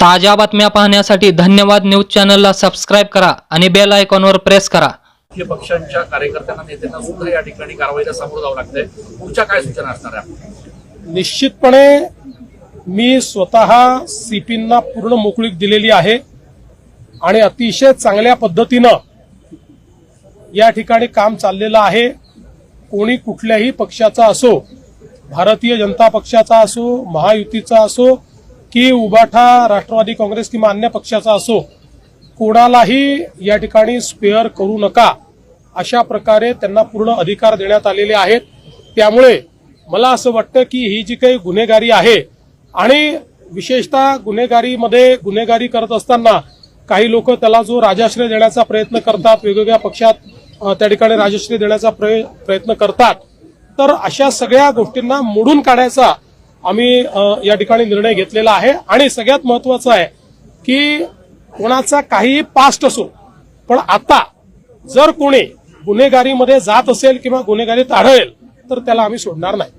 ताज्या बातम्या पाहण्यासाठी धन्यवाद न्यूज चॅनलला सबस्क्राईब करा आणि बेल आयकॉनवर प्रेस करा. राजकीय पक्षांच्या कार्यकर्त्यांना नेत्यांना सुद्धा या ठिकाणी कारवाईला सामोरं जावं लागतंय. तुमच्या काय सूचना असणार आहे? निश्चितपणे मी स्वतः सीपींना पूर्ण मोकळीक दिलेली आहे आणि अतिशय चांगल्या पद्धतीनं या ठिकाणी काम चाललेलं आहे. कोणी कुठल्याही पक्षाचा असो भारतीय जनता पक्षाचा असो महायुतीचा असो की उबाठा राष्ट्रवादी काँग्रेस किंवा अन्य पक्षाचा असो कोणालाही या ठिकाणी स्पेअर करू नका. अशा प्रकारे त्यांना पूर्ण अधिकार देण्यात आलेले आहेत. त्यामुळे मला असं वाटतं की ही जी काही गुन्हेगारी आहे आणि विशेषतः गुन्हेगारीमध्ये गुन्हेगारी करत असताना काही लोक त्याला जो राजाश्रय देण्याचा प्रयत्न करतात वेगवेगळ्या पक्षात त्या ठिकाणी राजश्रय देण्याचा प्रयत्न करतात. तर अशा सगळ्या गोष्टींना मोडून काढायचा आम्ही या ठिकाणी निर्णय घेतलेला आहे. आणि सगळ्यात महत्वाचं आहे की कोणाचा काही पास्ट असो पण आता जर कोणी गुन्हेगारीमध्ये जात असेल किंवा गुन्हेगारीत आढळेल तर त्याला आम्ही सोडणार नाही.